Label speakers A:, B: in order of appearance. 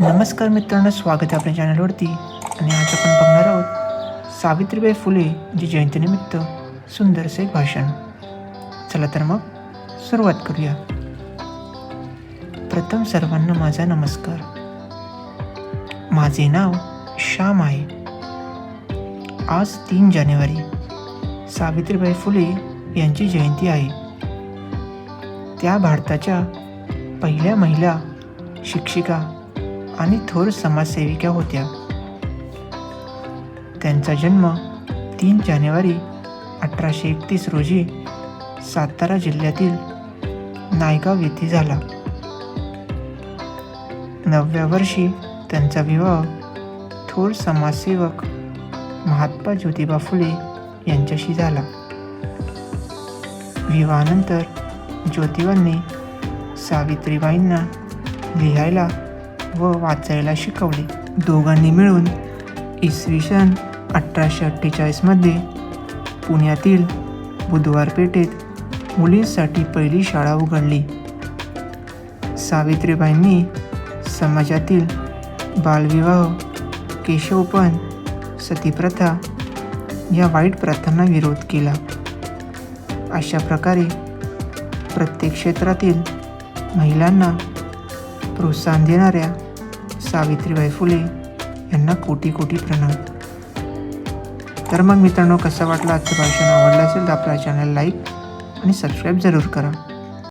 A: नमस्कार मित्रांनो स्वागत आहे आपल्या चॅनलवरती. आणि आज आपण बघणार आहोत सावित्रीबाई फुले जी जयंतीनिमित्त सुंदरसे भाषण. चला तर मग सुरुवात करूया. प्रथम सर्वांना माझा नमस्कार. माझे नाव श्याम आहे. आज तीन जानेवारी सावित्रीबाई फुले यांची जयंती आहे. त्या भारताच्या पहिल्या महिला शिक्षिका आणि थोर समाजसेविका होत्या. त्यांचा जन्म तीन जानेवारी अठराशे एकतीस रोजी सातारा जिल्ह्यातील नायगाव येथे झाला. नवव्या वर्षी त्यांचा विवाह थोर समाजसेवक महात्मा ज्योतिबा फुले यांच्याशी झाला. विवाहानंतर ज्योतिबांनी सावित्रीबाईंना लिहायला व वाचायला शिकवले. दोघांनी मिळून इसवी सन अठराशे अठ्ठेचाळीसमध्ये पुण्यातील बुधवार पेठेत मुलींसाठी पहिली शाळा उघडली. सावित्रीबाईंनी समाजातील बालविवाह केशवपण सतीप्रथा या वाईट प्रथांना विरोध केला. अशा प्रकारे प्रत्येक क्षेत्रातील महिलांना प्रोत्साहन देणाऱ्या सावित्रीबाई फुले यांना कोटी कोटी प्रणाम. तर मग मित्रांनो कसं वाटलं आजचं भाषण? आवडलं असेल तर आपला चॅनल लाईक आणि सबस्क्राईब जरूर करा.